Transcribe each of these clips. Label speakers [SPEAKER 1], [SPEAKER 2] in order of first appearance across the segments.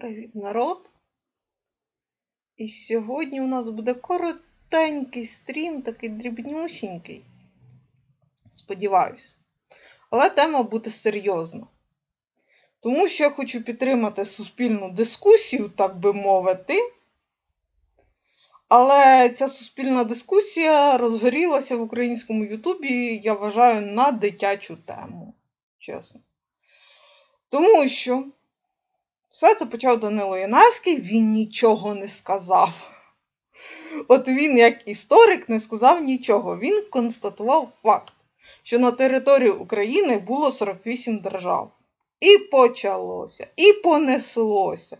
[SPEAKER 1] Привіт, народ! І сьогодні у нас буде коротенький стрім, такий дрібнюсінький. Сподіваюсь. Але тема буде серйозна. Тому що я хочу підтримати суспільну дискусію, так би мовити. Але ця суспільна дискусія розгорілася в українському Ютубі, я вважаю, на дитячу тему. Чесно. Тому що все це почав Данило Янавський, він нічого не сказав. От він, як історик, не сказав нічого. Він констатував факт, що на території України було 48 держав. І почалося, і понеслося.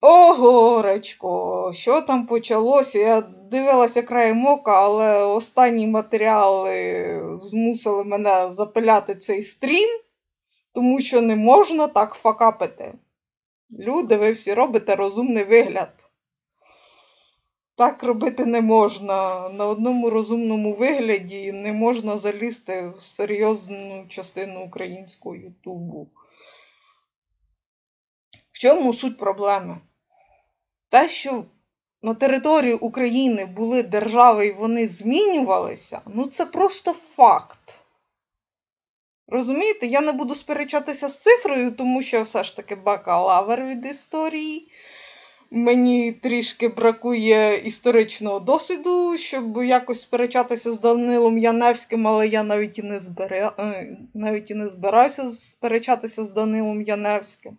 [SPEAKER 1] О, горечко, що там почалося? Я дивилася краєм ока, але останні матеріали змусили мене запиляти цей стрім, тому що не можна так факапити. Люди, ви всі робите розумний вигляд. Так робити не можна. На одному розумному вигляді не можна залізти в серйозну частину українського Ютубу. В чому суть проблеми? Те, що на території України були держави і вони змінювалися, ну це просто факт. Розумієте, я не буду сперечатися з цифрою, тому що все ж таки бакалавр від історії. Мені трішки бракує історичного досвіду, щоб якось сперечатися з Данилом Яневським, але я навіть і не збира... е, навіть і не збираюся сперечатися з Данилом Яневським.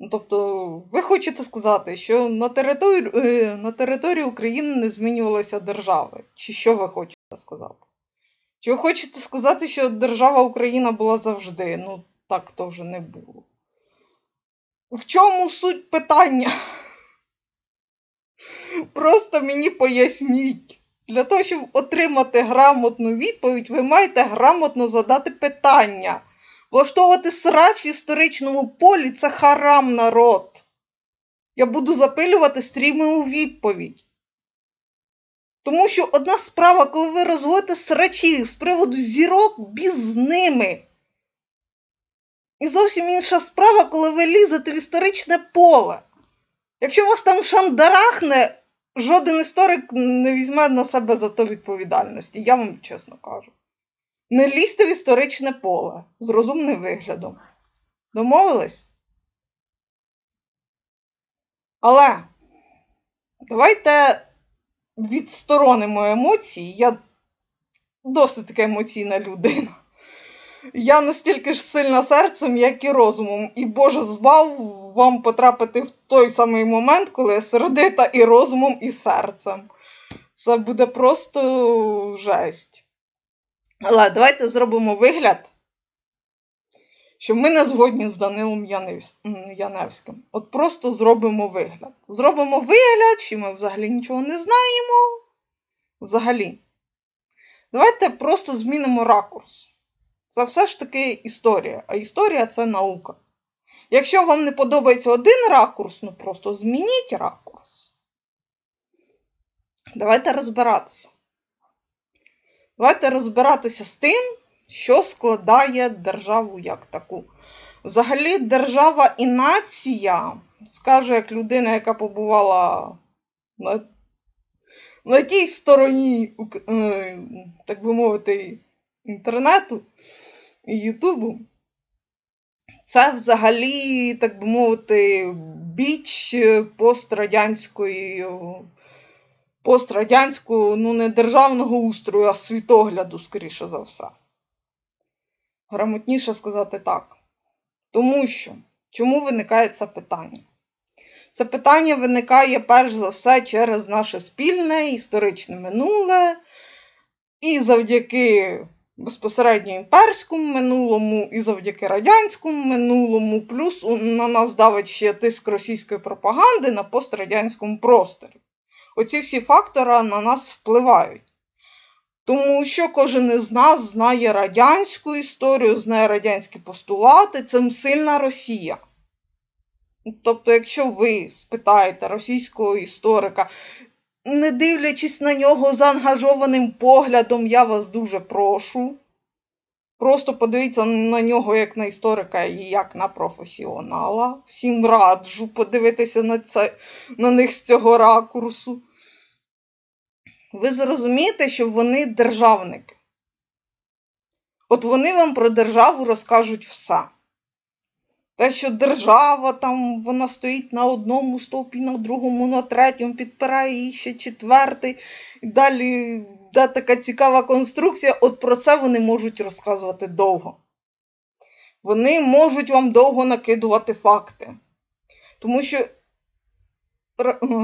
[SPEAKER 1] Ну, Тобто, ви хочете сказати, що на території, е, на території України не змінювалися держави? Чи що ви хочете сказати? Чи ви хочете сказати, що держава Україна була завжди? Ну, так то вже не було. В чому суть питання? Просто мені поясніть. Для того, щоб отримати грамотну відповідь, ви маєте грамотно задати питання. Влаштовувати срач в історичному полі це харам народ. Я буду запилювати стріми у відповідь. Тому що одна справа, коли ви розводите срачі з приводу зірок, біз ними. І зовсім інша справа, коли ви лізете в історичне поле. Якщо вас там шандарахне, жоден історик не візьме на себе за то відповідальності, я вам чесно кажу. Не лізьте в історичне поле з розумним виглядом. Домовились? Але давайте відсторонимо емоції. Я досить така емоційна людина. Я настільки ж сильна серцем, як і розумом. І Боже збав вам потрапити в той самий момент, коли я сердита і розумом, і серцем. Це буде просто жесть. Але давайте зробимо вигляд, що ми не згодні з Данилом Яневським. От просто зробимо вигляд. Зробимо вигляд, що ми взагалі нічого не знаємо. Взагалі. Давайте просто змінимо ракурс. Це все ж таки історія, а історія це наука. Якщо вам не подобається один ракурс, ну просто змініть ракурс. Давайте розбиратися. Давайте розбиратися з тим, що складає державу як таку. Взагалі, держава і нація, скажу як людина, яка побувала на, на тій стороні, е, так би мовити, інтернету і Ютубу. Це взагалі, так би мовити, біч пострадянської, пострадянського, ну, не державного устрою, а світогляду, скоріше за все. Грамотніше сказати так. Тому що, чому виникає це питання? Це питання виникає перш за все через наше спільне історичне минуле, і завдяки безпосередньо імперському минулому, і завдяки радянському минулому, плюс на нас давить ще тиск російської пропаганди на пострадянському просторі. Оці всі фактори на нас впливають. Тому що кожен із нас знає радянську історію, знає радянські постулати, цим сильна Росія. Тобто, якщо ви спитаєте російського історика, не дивлячись на нього заангажованим поглядом, я вас дуже прошу. Просто подивіться на нього як на історика і як на професіонала. Всім раджу подивитися на, це, на них з цього ракурсу. Ви зрозумієте, що вони державники. От вони вам про державу розкажуть все. Те, що держава там вона стоїть на одному стовпі, на другому, на третьому, підпирає її ще четвертий. І далі де така цікава конструкція, от про це вони можуть розказувати довго. Вони можуть вам довго накидувати факти. Тому що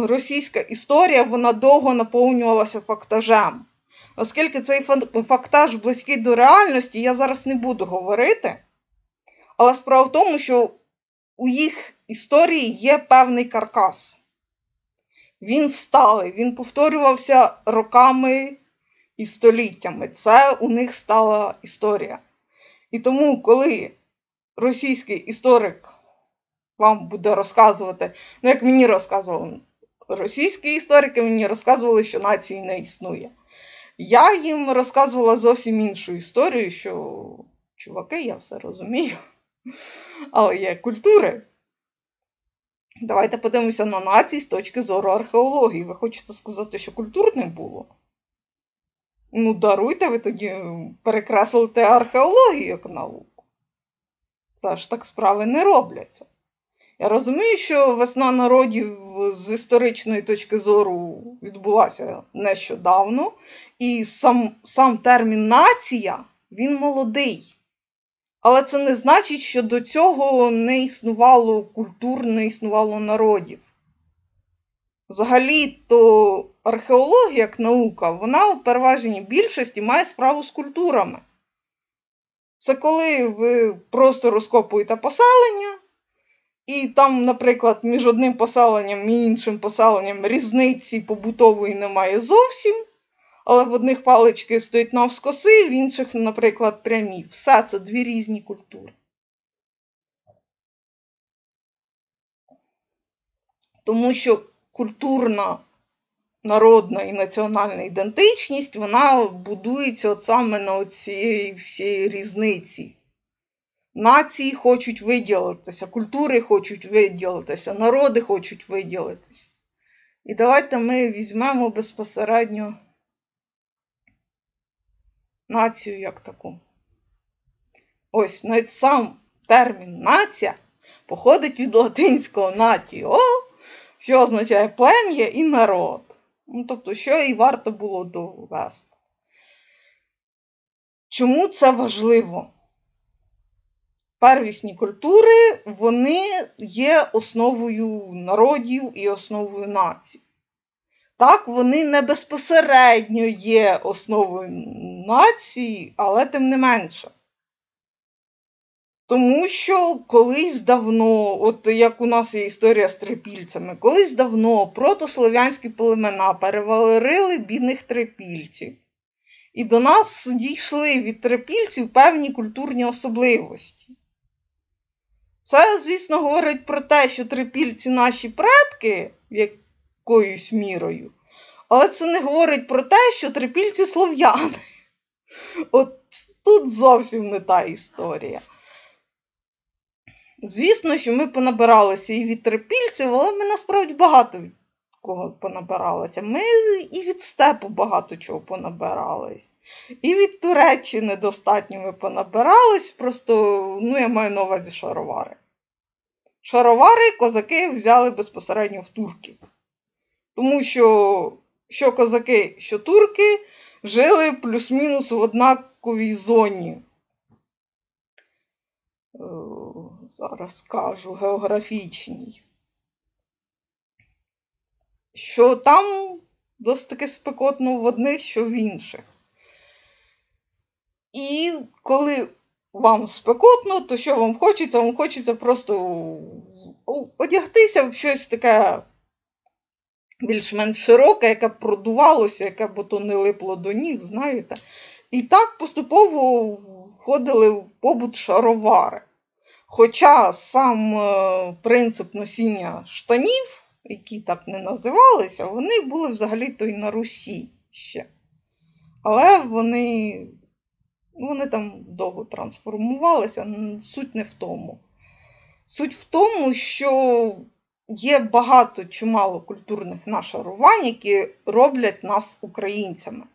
[SPEAKER 1] російська історія вона довго наповнювалася фактажем. Оскільки цей фактаж близький до реальності, я зараз не буду говорити. Але справа в тому, що у їх історії є певний каркас. Він сталий, він повторювався роками і століттями. Це у них стала історія. І тому, коли російський історик вам буде розказувати, ну, як мені розказували, російські історики мені розказували, що нації не існує. Я їм розказувала зовсім іншу історію, що, чуваки, я все розумію. Але є культури. Давайте подивимося на нації з точки зору археології. Ви хочете сказати, що культур не було? Ну, даруйте, ви тоді перекреслите археологію як науку. Це ж так справи не робляться. Я розумію, що весна народів з історичної точки зору відбулася нещодавно, і сам, сам термін нація він молодий. Але це не значить, що до цього не існувало культур, не існувало народів. Взагалі, то археологія як наука, вона у переважній більшості має справу з культурами. Це коли ви просто розкопуєте поселення, і там, наприклад, між одним поселенням і іншим поселенням різниці побутової немає зовсім. Але в одних палички стоять навскоси, в інших, наприклад, прямі. Все це дві різні культури. Тому що культурна, народна і національна ідентичність, вона будується от саме на цієї всієї різниці. Нації хочуть виділитися, культури хочуть виділитися, народи хочуть виділитися. І давайте ми візьмемо безпосередньо націю як таку. Ось навіть сам термін нація походить від латинського натіо, що означає плем'я і народ. Ну, Тобто, що і варто було довести. Чому це важливо? Первісні культури, вони є основою народів і основою націй. Так, вони не безпосередньо є основою нації, але тим не менше. Тому що колись давно, от як у нас є історія з трипільцями, колись давно протослов'янські племена перевалили бідних трипільців. І до нас дійшли від трипільців певні культурні особливості. Це, звісно, говорить про те, що трипільці наші предки, якоюсь мірою, але це не говорить про те, що трипільці слов'яни. От тут зовсім не та історія. Звісно, що ми понабиралися і від трипільців, але ми насправді багато від кого понабиралися. Ми і від степу багато чого понабирались. І від Туреччини достатньо ми понабирались, просто, ну, я маю на увазі шаровари. Шаровари козаки взяли безпосередньо в турків. Тому що що козаки, що турки жили плюс-мінус в однаковій зоні. Е, зараз скажу географічній. Що там досить таки спекотно в одних, що в інших. І коли вам спекотно, то що вам хочеться? Вам хочеться просто одягтися в щось таке більш-менш широке, яке продувалося, яке б то не липло до ніг, знаєте. І так поступово входили в побут шаровари. Хоча сам е, принцип носіння штанів, які так не називалися, вони були взагалі-то і на Русі ще. Але вони Вони там довго трансформувалися, суть не в тому. Суть в тому, що є багато чимало культурних нашарувань, які роблять нас українцями.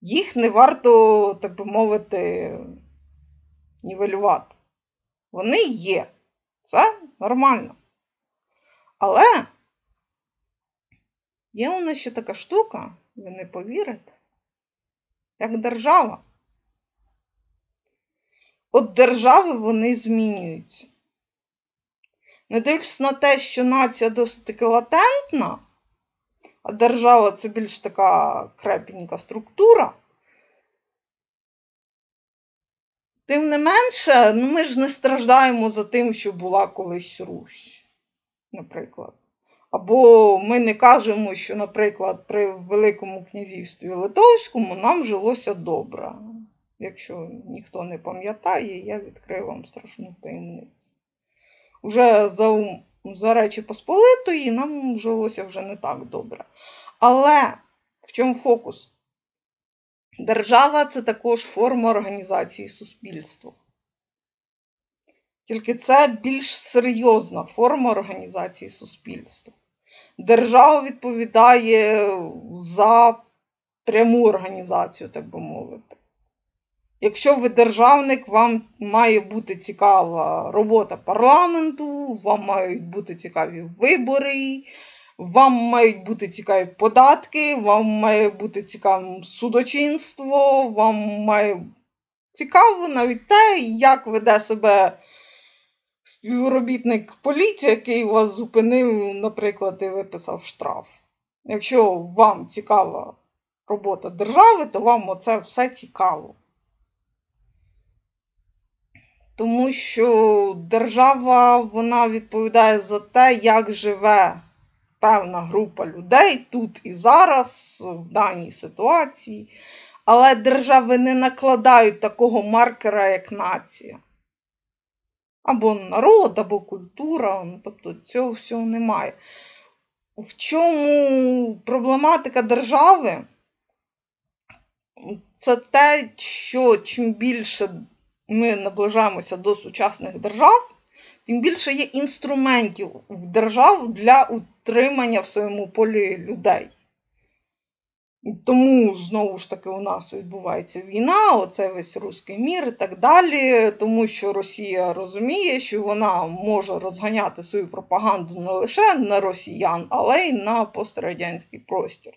[SPEAKER 1] Їх не варто, так би мовити, нівелювати. Вони є. Це нормально. Але є у нас ще така штука, ви не повірите, як держава. От держави вони змінюються. Не дивлячись на те, що нація досить таки латентна, а держава це більш така крепенька структура. Тим не менше, ну ми ж не страждаємо за тим, що була колись Русь, наприклад. Або ми не кажемо, що, наприклад, при Великому князівстві Литовському нам жилося добре. Якщо ніхто не пам'ятає, я відкрию вам страшну таємницю. Уже за, за Речі Посполитої нам жилося вже не так добре. Але в чому фокус? Держава це також форма організації суспільства. Тільки це більш серйозна форма організації суспільства. Держава відповідає за пряму організацію, так би мовити. Якщо ви державник, вам має бути цікава робота парламенту, вам мають бути цікаві вибори, вам мають бути цікаві податки, вам має бути цікавим судочинство, вам має цікаво навіть те, як веде себе співробітник поліції, який вас зупинив, наприклад, і виписав штраф. Якщо вам цікава робота держави, то вам оце все цікаво. Тому що держава вона відповідає за те, як живе певна група людей тут і зараз, в даній ситуації. Але держави не накладають такого маркера, як нація. Або народ, або культура. Ну, тобто цього всього немає. В чому проблематика держави? Це те, що чим більше ми наближаємося до сучасних держав, тим більше є інструментів в держав для утримання в своєму полі людей. Тому, знову ж таки, у нас відбувається війна, оце весь руський мір і так далі. Тому що Росія розуміє, що вона може розганяти свою пропаганду не лише на росіян, але й на пострадянський простір.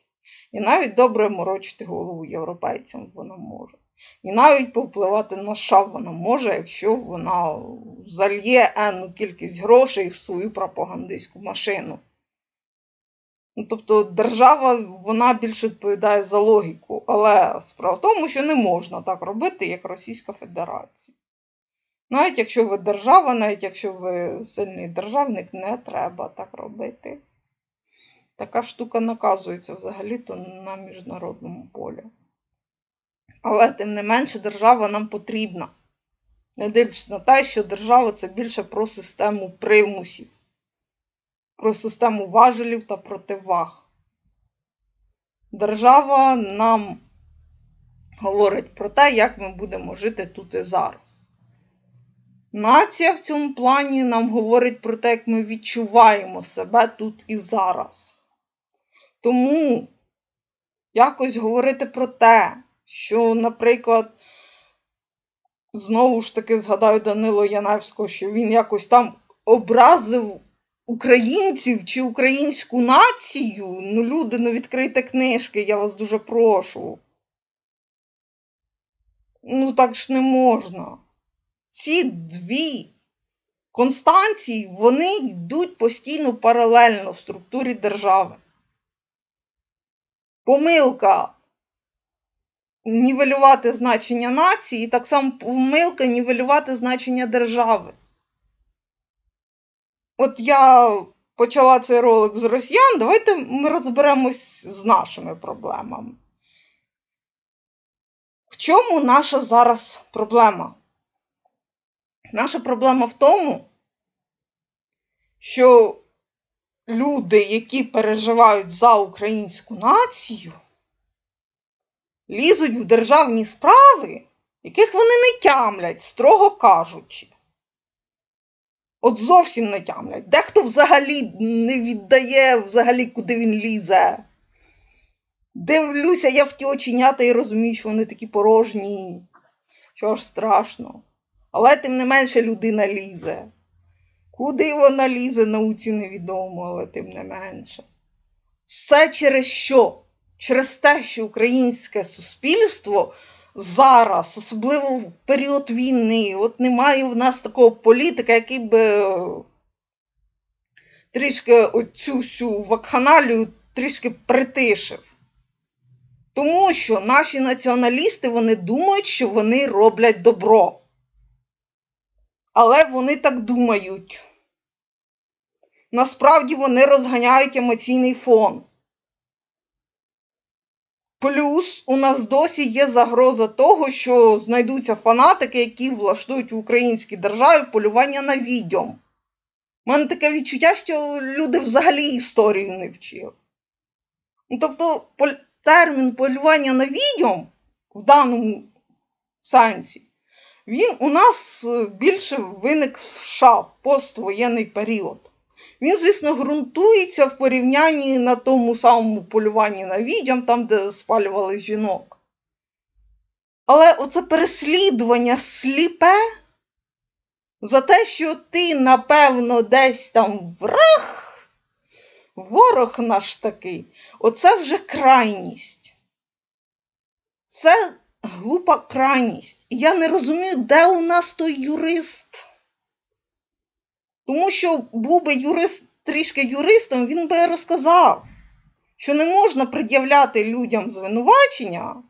[SPEAKER 1] І навіть добре морочити голову європейцям вона може. І навіть повпливати на США вона може, якщо вона зальє енну кількість грошей в свою пропагандистську машину. Ну, тобто держава вона більше відповідає за логіку, але справа в тому, що не можна так робити, як Російська Федерація. Навіть якщо ви держава, навіть якщо ви сильний державник, не треба так робити. Така штука наказується взагалі-то на міжнародному полі. Але тим не менше держава нам потрібна. Не дивлячись на те, що держава це більше про систему примусів, про систему важелів та противаг. Держава нам говорить про те, як ми будемо жити тут і зараз. Нація в цьому плані нам говорить про те, як ми відчуваємо себе тут і зараз. Тому якось говорити про те, що, наприклад, знову ж таки згадаю Данило Яневського, що він якось там образив українців чи українську націю. Ну, люди, ну відкрийте книжки, я вас дуже прошу. Ну, так ж не можна. Ці дві констанції, вони йдуть постійно паралельно в структурі держави. Помилка нівелювати значення нації, так само помилка нівелювати значення держави. От я почала цей ролик з росіян, давайте ми розберемось з нашими проблемами. В чому наша зараз проблема? Наша проблема в тому, що люди, які переживають за українську націю, лізуть в державні справи, яких вони не тямлять, строго кажучи. От зовсім не тямлять. Дехто взагалі не віддає, взагалі, куди він лізе. Дивлюся я в ті оченята і розумію, що вони такі порожні. Що ж страшно. Але тим не менше людина лізе. Куди вона лізе, науці невідомо, але тим не менше. Все через що? Через те, що українське суспільство зараз, особливо в період війни, от немає в нас такого політика, який би е, трішки оцю всю вакханалію трішки притишив. Тому що наші націоналісти вони думають, що вони роблять добро. Але вони так думають. Насправді вони розганяють емоційний фон. Плюс у нас досі є загроза того, що знайдуться фанатики, які влаштують в українській державі полювання на відьом. У мене таке відчуття, що люди взагалі історію не вчили. Ну, тобто, термін полювання на відьом в даному сенсі, він у нас е, більше виник в США в поствоєнний період. Він, звісно, ґрунтується в порівнянні на тому самому полюванні на відьом, там, де спалювали жінок. Але оце переслідування сліпе за те, що ти, напевно, десь там враг, ворог наш такий, оце вже крайність. Це глупа крайність. І я не розумію, де у нас той юрист. Тому що був би юрист трішки юристом, він би розказав, що не можна пред'являти людям звинувачення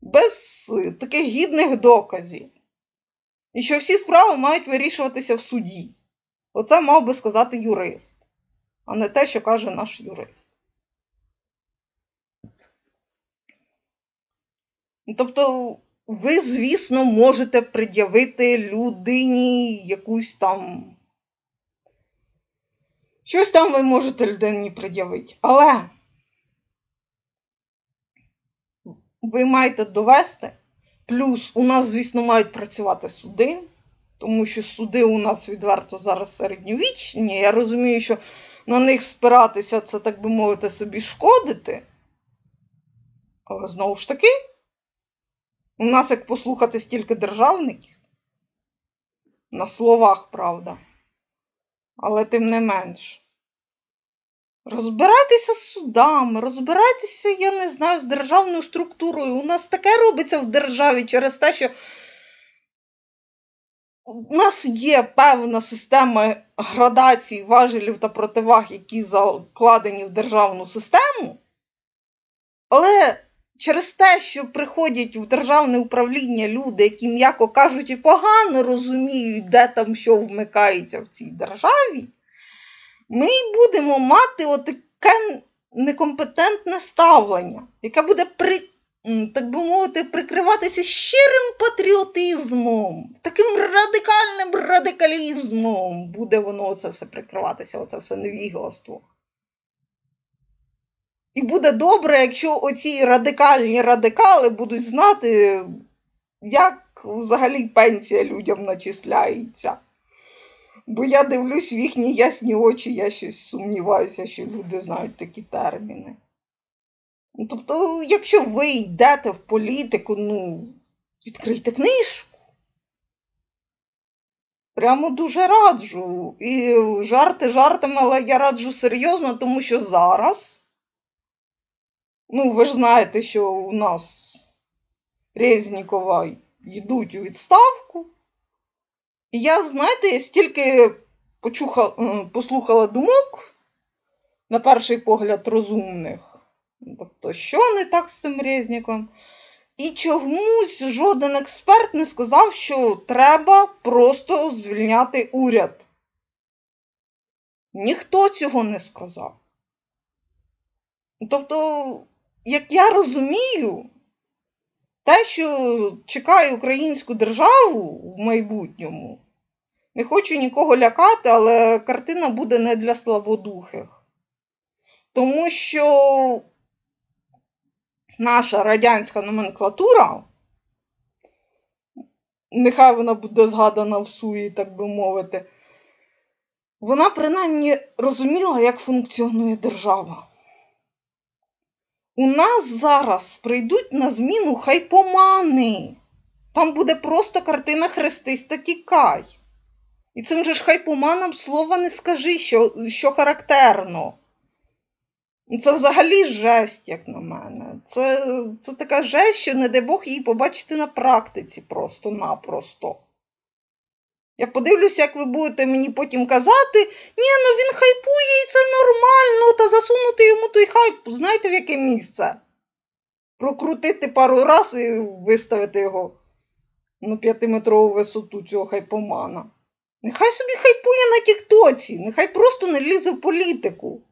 [SPEAKER 1] без е, таких гідних доказів. І що всі справи мають вирішуватися в суді. Оце мав би сказати юрист, а не те, що каже наш юрист. Тобто, ви, звісно, можете пред'явити людині якусь там. Щось там ви можете людині пред'явити. Але ви маєте довести. Плюс у нас, звісно, мають працювати суди, тому що суди у нас відверто зараз середньовічні. Я розумію, що на них спиратися це, так би мовити, собі шкодити. Але знову ж таки. У нас як послухати стільки державників. На словах, правда. Але тим не менш. Розбирайтеся з судами, розбирайтеся, я не знаю, з державною структурою. У нас таке робиться в державі через те, що у нас є певна система градацій важелів та противаг, які закладені в державну систему. Але через те, що приходять в державне управління люди, які, м'яко кажучи, погано розуміють, де там що вмикається в цій державі, ми будемо мати отаке некомпетентне ставлення, яке буде при, так би мовити, прикриватися щирим патріотизмом, таким радикальним радикалізмом буде воно оце все прикриватися, оце все невігластво. І буде добре, якщо оці радикальні радикали будуть знати, як взагалі пенсія людям начисляється. Бо я дивлюсь в їхні ясні очі, я щось сумніваюся, що люди знають такі терміни. Ну, Тобто, якщо ви йдете в політику, ну, відкрийте книжку. Прямо дуже раджу. І жарти жартами, але я раджу серйозно, тому що зараз. Ну, ви ж знаєте, що у нас Резнікова йдуть у відставку. І я, знаєте, я стільки почуха, е, послухала думок, на перший погляд, розумних. Тобто, що не так з цим Резніком? І чомусь жоден експерт не сказав, що треба просто звільняти уряд. Ніхто цього не сказав. Тобто, як я розумію, те, що чекає українську державу в майбутньому, не хочу нікого лякати, але картина буде не для слабодухих. Тому що наша радянська номенклатура, нехай вона буде згадана в суї, так би мовити, вона принаймні розуміла, як функціонує держава. У нас зараз прийдуть на зміну хайпомани. Там буде просто картина Хрестись та тікай. І цим же ж хайпоманам слова не скажи, що, що характерно. Це взагалі жесть, як на мене. Це, це така жесть, що не дай Бог її побачити на практиці просто-напросто. Я подивлюся, як ви будете мені потім казати, ні, ну він хайпує і це нормально, та засунути йому той хайп, знаєте, в яке місце? Прокрутити пару раз і виставити його на п'ятиметрову висоту цього хайпомана. Нехай собі хайпує на Тіктоці, нехай просто не лізе в політику.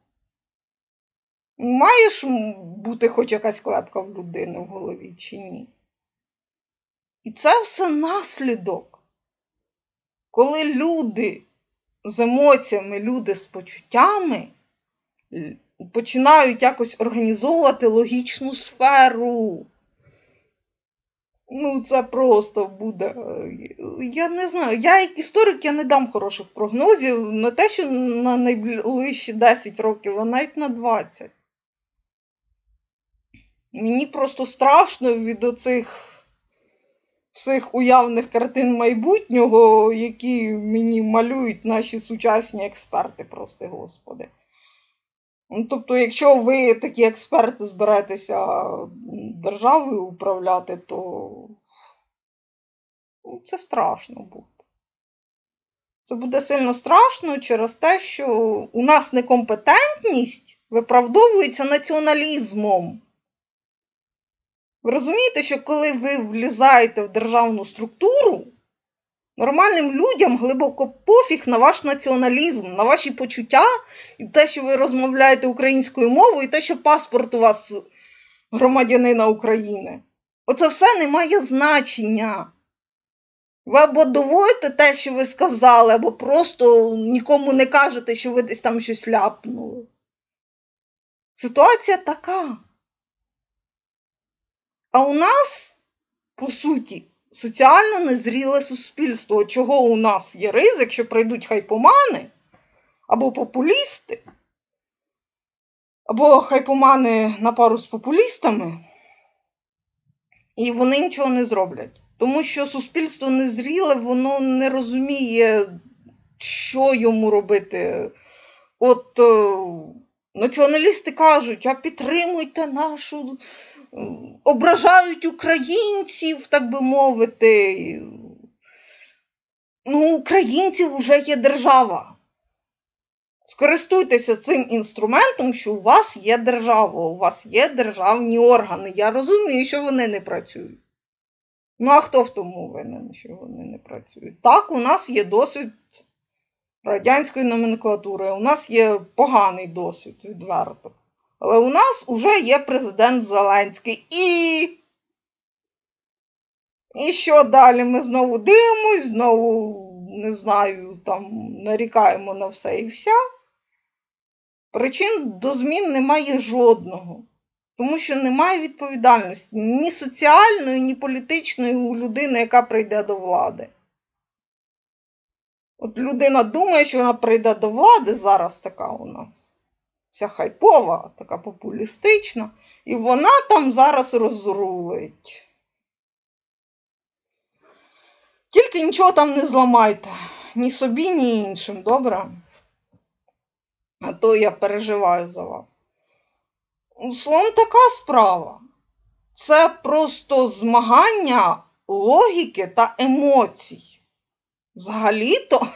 [SPEAKER 1] Маєш бути хоч якась клепка в людини в голові чи ні? І це все наслідок. Коли люди з емоціями, люди з почуттями починають якось організовувати логічну сферу. Ну, це просто буде. е, Я не знаю. Я як історик я не дам хороших прогнозів. Не те, що на найближчі 10 років, а навіть на 20. Мені просто страшно від оцих всіх уявних картин майбутнього, які мені малюють наші сучасні експерти, прости господи. Ну, тобто, якщо ви такі експерти збираєтеся державою управляти, то ну, це страшно буде. Це буде сильно страшно через те, що у нас некомпетентність виправдовується націоналізмом. Ви розумієте, що коли ви влізаєте в державну структуру, нормальним людям глибоко пофіг на ваш націоналізм, на ваші почуття, і те, що ви розмовляєте українською мовою, і те, що паспорт у вас громадянина України. Оце все не має значення. Ви або доводите те, що ви сказали, або просто нікому не кажете, що ви десь там щось ляпнули. Ситуація така. А у нас, по суті, соціально незріле суспільство, чого у нас є ризик, що прийдуть хайпомани або популісти, або хайпомани на пару з популістами, і вони нічого не зроблять. Тому що суспільство незріле, воно не розуміє, що йому робити. От е, націоналісти кажуть, а підтримуйте нашу ображають українців, так би мовити. Ну, українців вже є держава. Скористуйтеся цим інструментом, що у вас є держава, у вас є державні органи. Я розумію, що вони не працюють. Ну, а хто в тому винен, що вони не працюють? Так, у нас є досвід радянської номенклатури, у нас є поганий досвід, відверто. Але у нас вже є президент Зеленський. І. І що далі? Ми знову дивимось, знову, не знаю, там нарікаємо на все і вся. Причин до змін немає жодного. Тому що немає відповідальності ні соціальної, ні політичної у людини, яка прийде до влади. От людина думає, що вона прийде до влади, зараз така у нас вся хайпова, така популістична, і вона там зараз розрулить. Тільки нічого там не зламайте, ні собі, ні іншим, добре? А то я переживаю за вас. Словом, така справа. Це просто змагання логіки та емоцій. Взагалі-то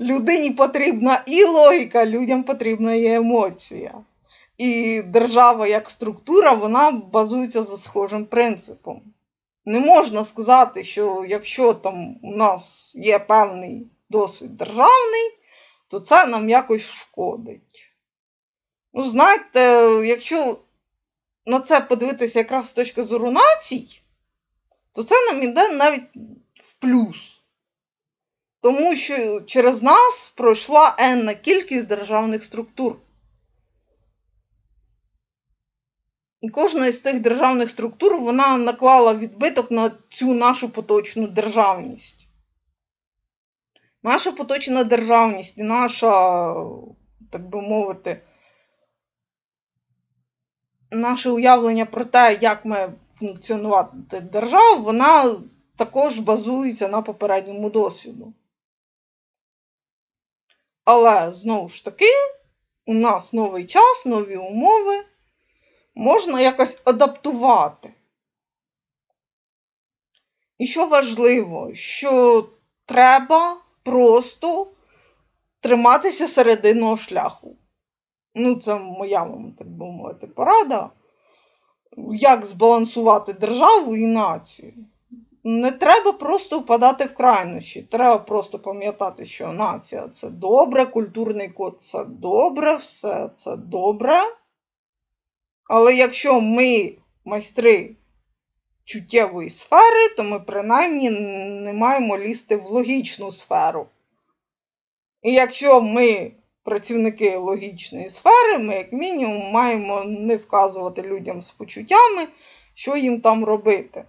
[SPEAKER 1] людині потрібна і логіка, людям потрібна і емоція. І держава як структура, вона базується за схожим принципом. Не можна сказати, що якщо там у нас є певний досвід державний, то це нам якось шкодить. Ну, знаєте, якщо на це подивитися якраз з точки зору націй, то це нам іде навіть в плюс. Тому що через нас пройшла енна кількість державних структур. І кожна із цих державних структур вона наклала відбиток на цю нашу поточну державність. Наша поточна державність і наша, так би мовити, наше уявлення про те, як має функціонувати держава, вона також базується на попередньому досвіду. Але знову ж таки, у нас новий час, нові умови, можна якось адаптувати. І що важливо, що треба просто триматися серединного шляху. Ну, це моя вам, так би мовити, порада. Як збалансувати державу і націю. Не треба просто впадати в крайнощі. Треба просто пам'ятати, що нація це добре, культурний код це добре, все це добре. Але якщо ми майстри чуттєвої сфери, то ми принаймні не маємо лізти в логічну сферу. І якщо ми працівники логічної сфери, ми, як мінімум, маємо не вказувати людям з почуттями, що їм там робити.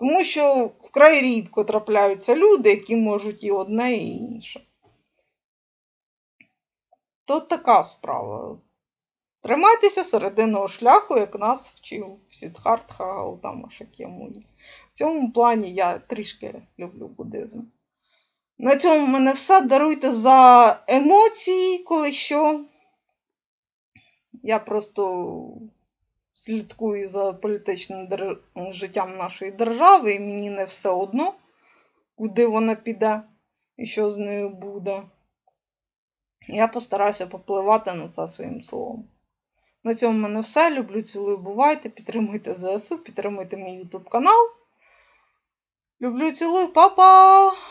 [SPEAKER 1] Тому що вкрай рідко трапляються люди, які можуть і одне, і інше. То така справа. Тримайтеся серединного шляху, як нас вчив Сідхартха Гаутама Шак'ямуні. В цьому плані я трішки люблю буддизм. На цьому в мене все. Даруйте за емоції, коли що. Я просто слідкую за політичним життям нашої держави, і мені не все одно, куди вона піде і що з нею буде. Я постараюся попливати на це своїм словом. На цьому в мене все. Люблю, цілую, бувайте. Підтримуйте ЗСУ, підтримуйте мій YouTube канал. Люблю, цілую, па-па!